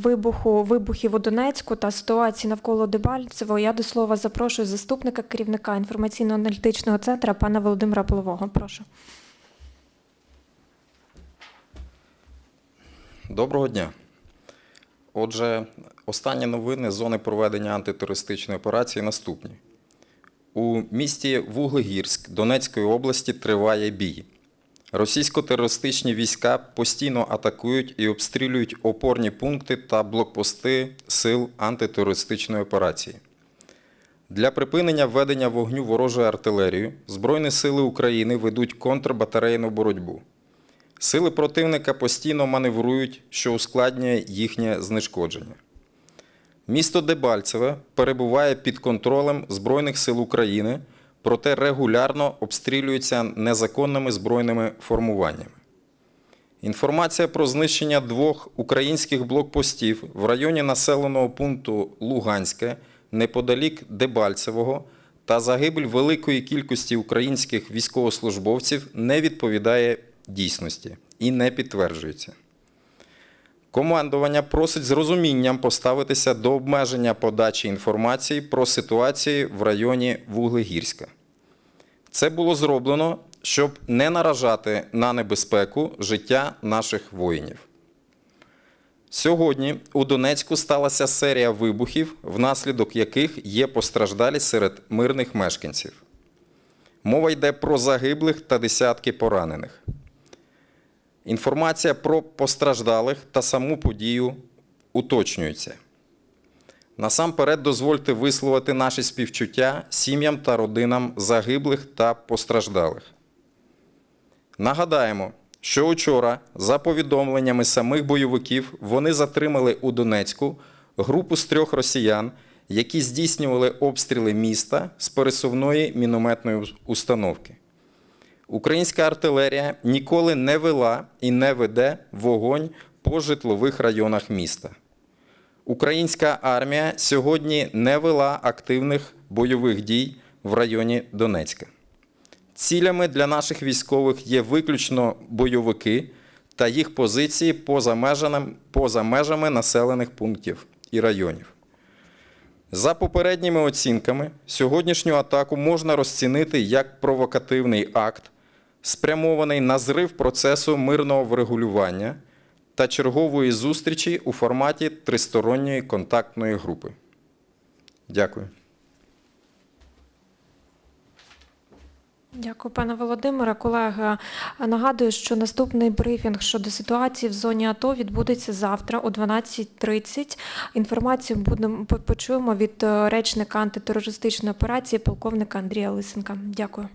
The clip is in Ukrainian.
вибуху вибухів у Донецьку та ситуації навколо Дебальцево я до слова запрошую заступника керівника інформаційно-аналітичного центру пана Володимира Полового. Прошу. Доброго дня. Отже, останні новини зони проведення антитерористичної операції наступні. У місті Вуглегірськ Донецької області триває бій. Російсько-терористичні війська постійно атакують і обстрілюють опорні пункти та блокпости сил антитерористичної операції. Для припинення введення вогню ворожої артилерії Збройні сили України ведуть контрбатарейну боротьбу. Сили противника постійно маневрують, що ускладнює їхнє знешкодження. Місто Дебальцеве перебуває під контролем Збройних сил України, проте регулярно обстрілюється незаконними збройними формуваннями. Інформація про знищення двох українських блокпостів в районі населеного пункту Луганське неподалік Дебальцевого та загибель великої кількості українських військовослужбовців не відповідає дійсності і не підтверджується. Командування просить з розумінням поставитися до обмеження подачі інформації про ситуацію в районі Вуглегірська. Це було зроблено, щоб не наражати на небезпеку життя наших воїнів. Сьогодні у Донецьку сталася серія вибухів, внаслідок яких є постраждалі серед мирних мешканців. Мова йде про загиблих та десятки поранених. Інформація про постраждалих та саму подію уточнюється. Насамперед дозвольте висловити наші співчуття сім'ям та родинам загиблих та постраждалих. Нагадаємо, що учора, за повідомленнями самих бойовиків, вони затримали у Донецьку групу з трьох росіян, які здійснювали обстріли міста з пересувної мінометної установки. Українська артилерія ніколи не вела і не веде вогонь по житлових районах міста. Українська армія сьогодні не вела активних бойових дій в районі Донецька. Цілями для наших військових є виключно бойовики та їх позиції поза межами, поза межами населених пунктів і районів. За попередніми оцінками, сьогоднішню атаку можна розцінити як провокативний акт, спрямований на зрив процесу мирного врегулювання та чергової зустрічі у форматі тристоронньої контактної групи. Дякую. Дякую, пане Володимире. Колеги, нагадую, що наступний брифінг щодо ситуації в зоні АТО відбудеться завтра о 12.30. Інформацію будемо почуємо від е, речника антитерористичної операції полковника Андрія Лисенка. Дякую.